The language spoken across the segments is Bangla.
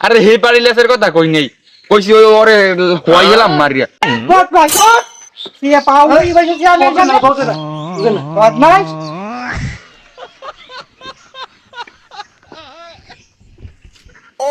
আরে হে পারি লেসের কথা কই নেই? কইছি ওই ওরে হওয়াই গেলাম মারিয়া। সিয়া পাও বসে ও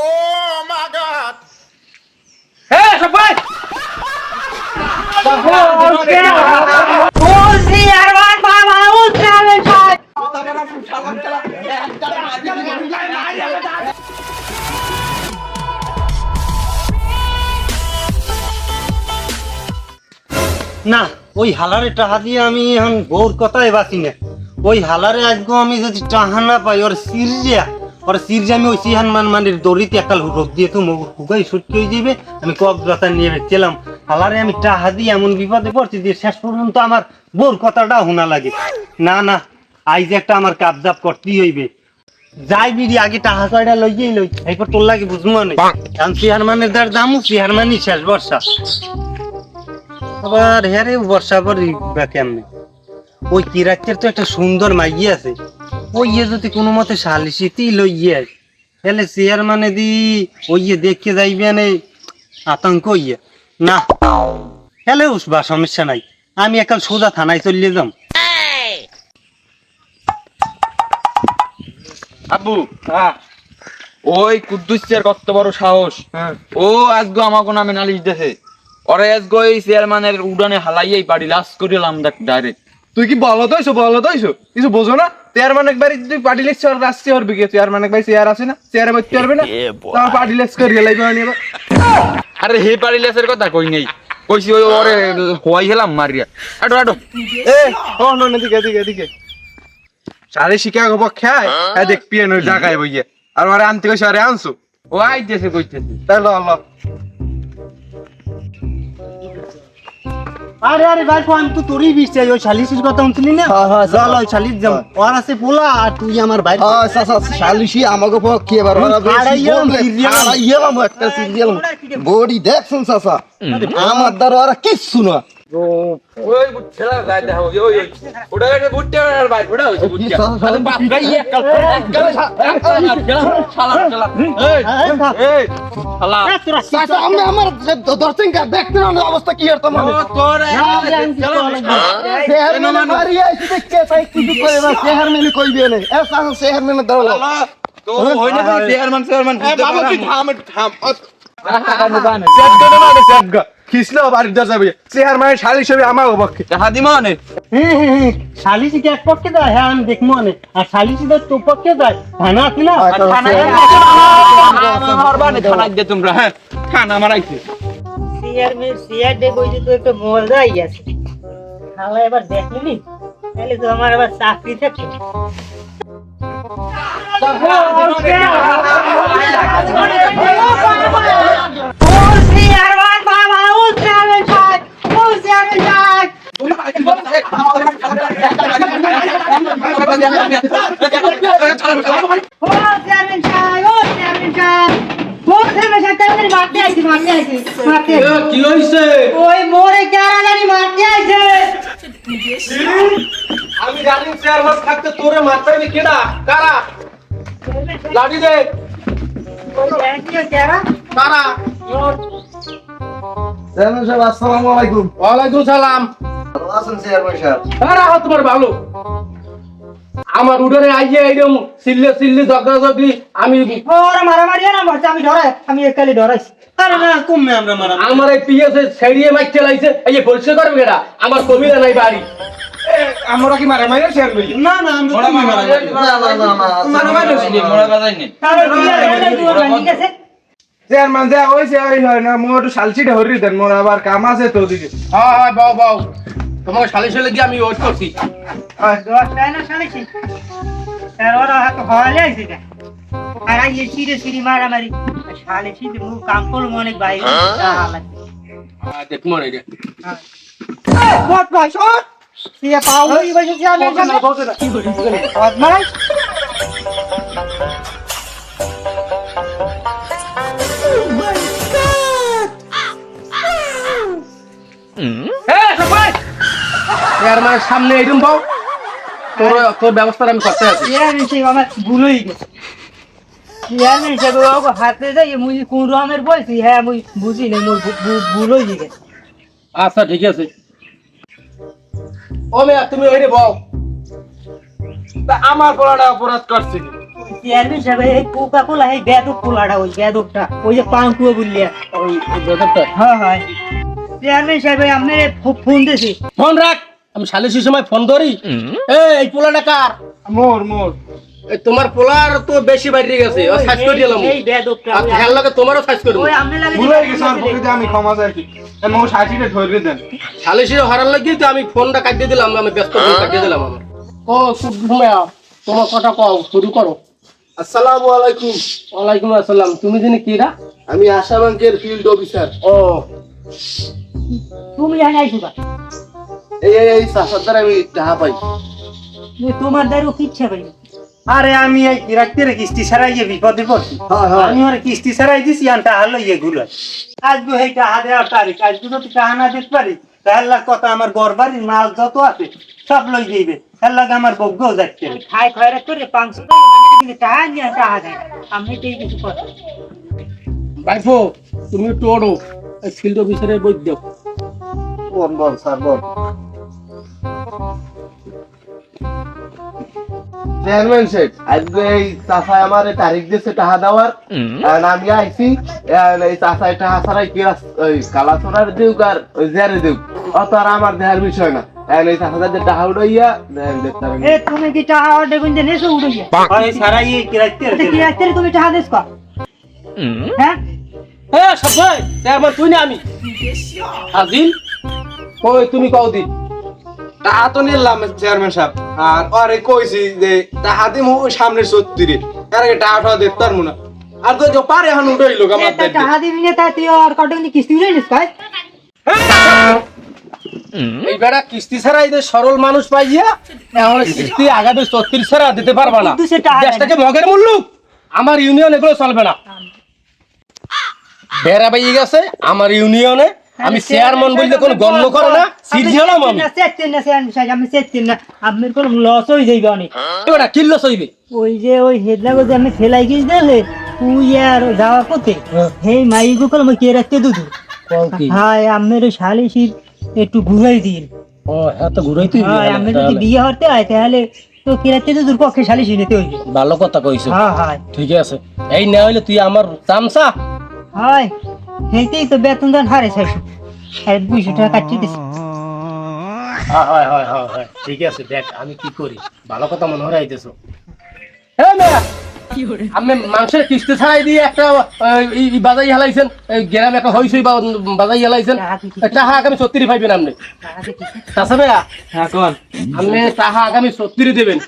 না ওই হালারে টাহা দিয়ে আমি এখন বউর কথাই বাঁচি না। ওই হালারে আজকে আমি যদি টাহা না পাই ওর সিরজিয়া ওর সিরজে আমি ওই সিহান মান মানের দড়িতে একাল রোগ দিয়ে তো হুকাই সুটকে হয়ে যাবে আমি কক কক্সবাজার নিয়ে গেছিলাম হালারে আমি টাহা দিয়ে এমন বিপদে পড়ছি যে শেষ পর্যন্ত আমার বউর কথাটা শোনা লাগে। না না আইজ একটা আমার কাবজাব করতেই হইবে। যাই বিড়ি আগে টাহা কয়টা লইয়েই লই এরপর তোর লাগে বুঝব না। কারণ সিহার মানের দামও সিহার মানই শেষ বর্ষা। আবার হ্যাঁ রে বর্ষা কেমনে? ওই কিরাতের তো একটা সুন্দর মাইয়ে আছে। ওই ইয়ে যদি কোনো মতে সালিসিতেই লইয়ে তাহলে চেয়ার মানে দি ওই ইয়ে দেখে যাইবে নে আতঙ্ক ইয়ে। না হ্যালে উসবা সমস্যা নাই। আমি একাল সোজা থানায় চলিয়ে যাম। আব্বু ওই কুদ্দুসের কত বড় সাহস। ও আজগো আমাকে নামে নালিশ দেছে। ওরে আজগো এই চেয়ারম্যানের উড়ানে হালাইয়াই পারি লাস করিলাম দেখ ডাইরেক্ট তুই কি বলো তো বলো তো কিছু বোঝো না? চেয়ারম্যান একবার তুই পার্টি লিস্ট আর রাস্তি হরবি কে? চেয়ারম্যান একবার চেয়ার আছে না? চেয়ারে বসতে পারবে না? তার পার্টি লিস্ট করে গেলাই মানে আরে হে পারি লেসের কথা কই নেই? কইছি ওই ওরে হওয়াই গেলাম মারিয়া। আটো আটো। এ ও নো না দিকে দিকে দিকে সারে শিকা গো খায় এ দেখ পিয়ান ওই জায়গায় বইয়ে। আর ওরে আনতে কইছে আরে আনছো। ও আইতেছে কইতেছে। তাহলে আল্লাহ আরে আরে ভাই আমি তো তোরই বিশ্বাস ওই শালিশির কথা শুনছিলি না? চল ওই শালিশ যাম ওর আছে পোলা আর তুই আমার ভাই। হ্যাঁ চাচা শালিশি আমাকে পক্ষে এবার ওরা। একটা সিরিয়াল বডি দেখছেন আমার দ্বারা ওরা কিচ্ছু না। না অবস্থা কি না না তো হইনা তো চেয়ারম্যান চেয়ারম্যান থাম। থাম জানে সেটগা না সেটগা খিসলো বাড়ি দা যাবে চেয়ার মানে শালিশ হবে আমার পক্ষে হাদি মানে শালিসি কি এক পক্ষে দেয়? হ্যাঁ আমি দেখব অনেক আর শালিসি তো তোর পক্ষে দেয়। থানা আছে না? মারবানে থানায় তোমরা হ্যাঁ? থানা মারাইছে। চেয়ারম্যান চেয়ার ডে বইতে তো একটা মজাই আছে। তাহলে এবার দেখলি তাহলে তো আমার আবার চাকরি থাকে। আইছি মারতে আইছি। মারতে আইছি। কি হইছে? ওই মোরে কারা জানি মারতে আইছে। আমি জানি চেয়ারম্যান থাকতে তোরে মারতে কেডা? কারা? লাঠি দে। কারা? কারা চেয়ারম্যান সাহেব আসসালামু আলাইকুম। ওয়ালাইকুম সালাম। ভালো আছেন চেয়ারম্যান সাহেব? কারা হত তোমার ভালো আমার উডানে আইয়ে এইরকম সিল্লে সিল্লে ঝগড়া ঝগড়ি আমি ওরা মারামারি না মারতে আমি ডরাই আমি একালি ডরাইছি আরে না কমবে আমরা মারা আমার এই পিএসএ ছেড়িয়ে মাইতে লাইছে এই যে পরিষ্কার করবে কেডা আমার কবিরা নাই বাড়ি আমরা কি মারা মারা শেয়ার করি না না আমরা মোড়া তুমি মারা মারা না না না না মারা মারা মোড়া বাজাই নি তাহলে কি আর এটা দুটো ঠিক আছে চেয়ারম্যান যা হইছে ওই হয় না মোর একটু শালচিটা হরি দেন মোর আবার কাম আছে তো দিকে হ্যাঁ হ্যাঁ বাও বাও তোমার শালিশ হলে গিয়ে আমি ওয়েট করছি। দশটায় না শালিছি ওরা হাত হওয়ালে আইছে আর আই এই সিরে মারামারি। শালিছি মুখ কাম করল অনেক বাইরে। দেখ মনে রে বট ভাই শট সিয়া পাও বসে সামনে বদমাস হ্যাঁ সবাই চেয়ারম্যান সামনে এইরকম পাও? তোর তোর ব্যবস্থা আমি করতে আছি। চেয়ারম্যান আমার ভুল হয়ে গেছে। চেয়ারম্যান সাহেব ওকে হাতে যাই মুই কোন রকমের বলছি হ্যাঁ মুই বুঝি না মোর ভু- ভু- ভুল হয়ে গেছে। আচ্ছা ঠিক আছে। ও মেয়া তুমি ওইরে বল। তা আমার পোলাটা অপরাধ করছে চেয়ারম্যান সাহেব এই কোকা কোলা এই বেদক কোলাটা ওই বেদকটা ওই যে পাঙ্কুয়া বললিয়া ওই হ্যাঁ হয়। চেয়ারম্যান সাহেব আমি ফোন দিয়েছি। ফোন রাখ। আমি সালিসির সময় ফোন ধরি এই এই পোলাটা কার? মোর মোর। তোমার পোলার তো বেশি বাইরে গেছে ও সাইজ করে দিলাম। এই বেদকটা আর খেয়াল লাগে তোমারও সাইজ করে ওই আপনি লাগে ভুলে গেছে আর প্রকৃতি আমি ক্ষমা চাই কি এমন সাইটিটা ধরে দেন। সালিসির হরার লাগিয়ে তো আমি ফোনটা কাটিয়ে দিলাম আমি ব্যস্ত ফোন কাটিয়ে দিলাম আমার। ও ঘুমে তোমার কথা কও শুরু করো। আসসালামু আলাইকুম। ওয়ালাইকুম আসসালাম তুমি জানি কি রা আমি আশা ব্যাংকের ফিল্ড অফিসার ও তুমি জানি আইছো বা এই এই এই দ্বারা আমি টাকা পাই। তোমার দ্বারও কিচ্ছা পাই আরে আমি এই রাখতে কিস্তি ছাড়াই যে বিপদে হ্যাঁ। আমি ওর কিস্তি ছাড়াই দিছি আনটা হালো ইয়ে ঘুরে আজকে এই টাহা দেওয়ার তারিখ আজকে যদি টাহা না দিতে পারি তাহলে কথা আমার ঘর মাল যত আছে সব লই দিবে তাহলে লাগে আমার বগ্যও যাচ্ছে খাই খয়রাত করে পাঁচশো টাকা মানে কিন্তু টাকা নিয়ে টাকা দেয়? আমি এটাই কিছু কথা। ভাইফো তুমি এই ফিল্ড অফিসারের বই দাও। বল বল স্যার বল। চেয়ারম্যান সাহেব আজকে এই চাষায় আমার তারিখ দিয়েছে টাকা দেওয়ার। আর আমি আইছি এই চাষায় টাকা ছাড়াই কি ওই কালা দিউক আর ওই জেরে দিউক। অত আর আমার দেহার বিষয় না। এই উড়াইয়া। এ তুমি কি নেছো উঠে গিয়ে হয় তুমি চেয়ারম্যান তুই না আমি। আজিল কই তুমি কও দি। টাকা তো নিলাম চেয়ারম্যান সাহেব। আর আরে কইছি যে দিমু সত্তরে এর আগে টাকা টাকা দেখতে পারব না আর তো যে পারে এখন উঠাইল আমার দিবি না তুই আর কত কিস্তি নিস কাই এই বেড়া কিস্তি ছাড়া এই যে সরল মানুষ পাইয়া এখন কিস্তি আগামী ছত্রিশ ছাড়া দিতে পারবা না। দেশটাকে মগের মূল্য। আমার ইউনিয়ন এগুলো চলবে না। বেড়া গেছে আমার ইউনিয়নে। আমি চেয়ারম্যান বললে কোনো গণ্য করে না সিট হলাম আমি না সেটতেন না আমি সেটতেন না। আপনার কোনো লস হয়ে যাইবে অনেক বেড়া কিল্লো সইবে ওই যে ওই আমি ফেলাই দিলে তুই আর যাওয়া কোথে হে মাইগো কল মই কে রাখতে দুধু? হাই আমের ওই শালি শীত একটু ঘুরাই দিন। ও হ্যাঁ তো ঘুরাই তুই। হ্যাঁ আমি যদি বিয়ে হতে হয় তাহলে তো কে রাখতে দুধুর পক্ষে শালি নিতে হইবে? ভালো কথা কইছো। হ্যাঁ হয়। ঠিক আছে। এই না হইলে তুই আমার চামচা হয়। সেইটাই তো বেতন দান হারে চাইছো আর দুইশো টাকা কাটিয়ে দিস হয় হয় হয় হয় হয়। ঠিক আছে দেখ আমি কি করি? ভালো কথা মনে হয় আইতেছো হ্যাঁ মেয়া আপনি মাংসের কিস্তি ছাড়াই দিয়ে একটা বাজাই হেলাইছেন। এই গ্রামে একটা হইসই বা বাজাই হেলাইছেন। টাকা আগামী সত্তরই পাইবেন আপনি। তাছাড়া মেয়া। হ্যাঁ আপনি টাকা আগামী সত্তরই দেবেন।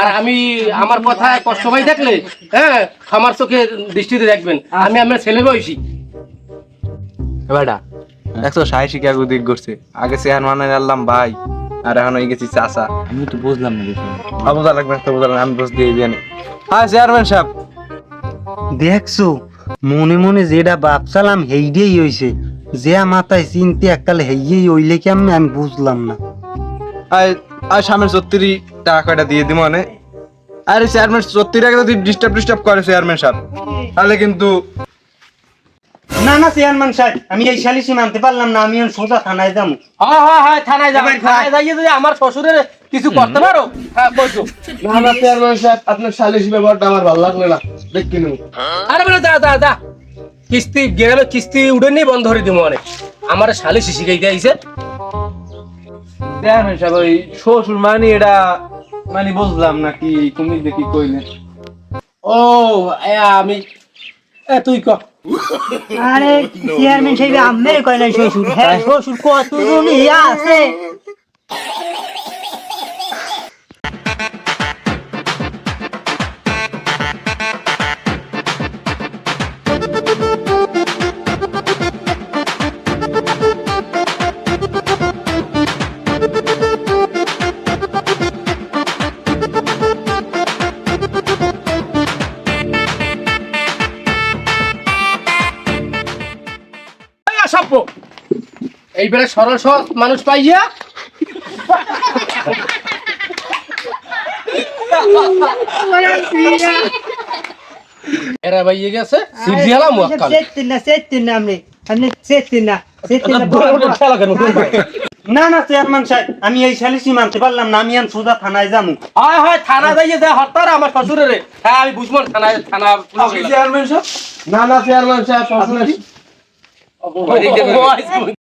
আর আমি আমার কথা কষ্ট পাই থাকলে হ্যাঁ আমার চোখে দৃষ্টিতে দেখবেন। আমি আমার ছেলে বয়সী। বেটা দেখছ সাই শিকা দিক করছে। আগে চেয়ারম্যানের আনলাম ভাই আর এখন হয়ে গেছি চাচা। আমি তো বুঝলাম না বোঝা লাগবে না বোঝা আমি বুঝ দিয়ে জানি হ্যাঁ চেয়ারম্যান সাহেব। দেখছ মনে মনে যেটা ভাবছিলাম হেইডেই হইছে যে মাথায় চিনতে এককালে হেইয়েই হইলে কি আমি আমি বুঝলাম না। আর আর সামনের সত্তরি টাকা কয়টা দিয়ে দিব মানে? আরে চেয়ারম্যান সত্তর টাকা যদি ডিস্টার্ব ডিস্টার্ব করে চেয়ারম্যান সাহেব। তাহলে কিন্তু না না চেয়ারম্যান সাহেব আমি এই সালিসি মানতে পারলাম না আমি সোজা থানায় যাব। হ্যাঁ হ্যাঁ হ্যাঁ থানায় যাবেন থানায় যাইয়ে যদি আমার শ্বশুরের কিছু করতে পারো হ্যাঁ বলছো না না চেয়ারম্যান সাহেব আপনার ব্যবহারটা আমার ভালো লাগল না। দেখি নেব। আরে বলে যা যা যা। কিস্তি গ্রামে কিস্তি উঠে নিয়ে বন্ধ করে দিব অনেক আমার শালি শিশি গাইতে চেয়ারম্যান সাহেব ওই শ্বশুর মানে এটা মানে বুঝলাম না কি তুমি দেখি কইলে। ও আমি এ তুই ক। আরে চেয়ারম্যান সাহেব আমি কয় না শ্বশুর? হ্যাঁ শ্বশুর কত জন আছে? এই অসভ্য এইবারে সরল সহজ মানুষ পাইয়া। এরা ভাইয়ে গেছে সিরজি মুয়াক্কাল সেতিন না সেতিন না আপনি। আপনি সেতিন না সেতিন না না না চেয়ারম্যান সাহেব আমি এই সালিসি মানতে পারলাম না আমি আন সোজা থানায় যাব হয় হয় থানা যাইয়ে যা হত্যার আমার শ্বশুরের। হ্যাঁ আমি বুঝব না, থানায় থানা চেয়ারম্যান সাহেব? না না চেয়ারম্যান সাহেব শ্বশুর পুলিশ